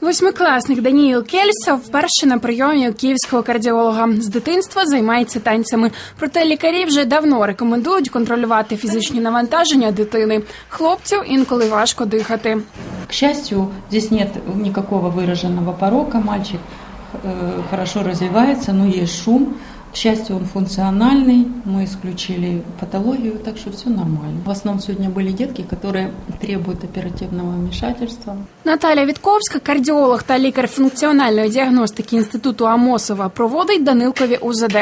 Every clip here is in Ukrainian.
Восьмикласник Даніїл Кельса вперше на прийомі у київського кардіолога. З дитинства займається танцями. Проте лікарі вже давно рекомендують контролювати фізичні навантаження дитини. Хлопцю інколи важко дихати. К счастью, здесь нет никакого выраженного порока. Мальчик э, хорошо развивается, но есть шум К счастью, он функциональный. Мы исключили патологию, так что все нормально. В основном сегодня были детки, которые требуют оперативного вмешательства. Наталя Вітковська, кардіолог та лікар функціональної діагностики інституту Амосова, проводить Данилкові УЗД.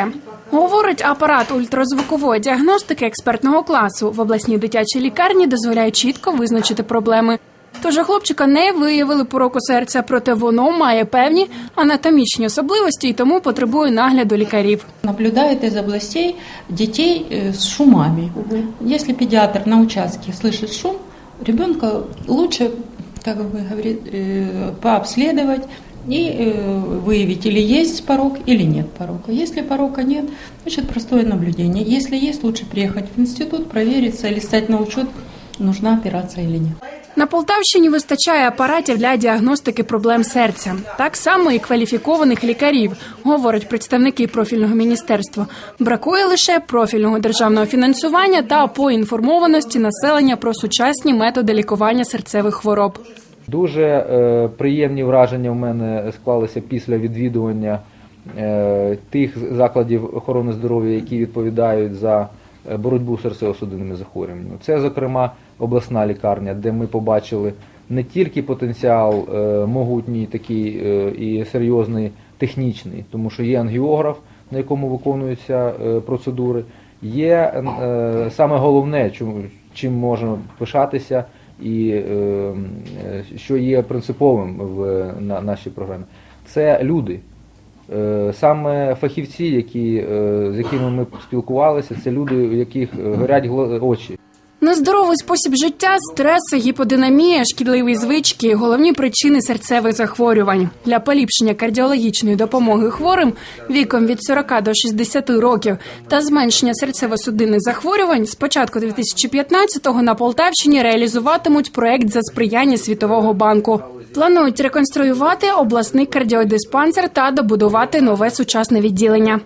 Говорить, апарат ультразвукової діагностики експертного класу в обласній дитячій лікарні дозволяє чітко визначити проблеми. Тож у хлопчика не виявили пороку серця, проте воно має певні анатомічні особливості і тому потребує нагляду лікарів. Наблюдает из областей детей э, с шумами. Если педиатр на участке слышит шум, ребенка лучше, как бы говорит, э, пообследовать и э, выявить, или есть порог, или нет порока. Если порока нет, значит простое наблюдение. Если есть, лучше приехать в институт, провериться или стать на учет, нужна операция или нет. На Полтавщині вистачає апаратів для діагностики проблем серця, так само і кваліфікованих лікарів, говорять представники профільного міністерства. Бракує лише профільного державного фінансування та поінформованості населення про сучасні методи лікування серцевих хвороб. Дуже е, приємні враження в мене склалися після відвідування е, тих закладів охорони здоров'я, які відповідають за е, боротьбу з серцево-судинними захворюваннями. Це, зокрема, обласна лікарня, де ми побачили не тільки потенціал е, могутній, такий е, і серйозний технічний, тому що є ангіограф, на якому виконуються е, процедури. Є саме головне, чим, можемо пишатися, і що є принциповим в на, нашій програмі, це люди. Саме фахівці, які, з якими ми спілкувалися, це люди, у яких горять очі. Нездоровий спосіб життя, стреси, гіподинамія, шкідливі звички головні причини серцевих захворювань. Для поліпшення кардіологічної допомоги хворим віком від 40 до 60 років та зменшення серцево-судинних захворювань з початку 2015-го на Полтавщині реалізуватимуть проект за сприяння Світового банку. Планують реконструювати обласний кардіодиспансер та добудувати нове сучасне відділення.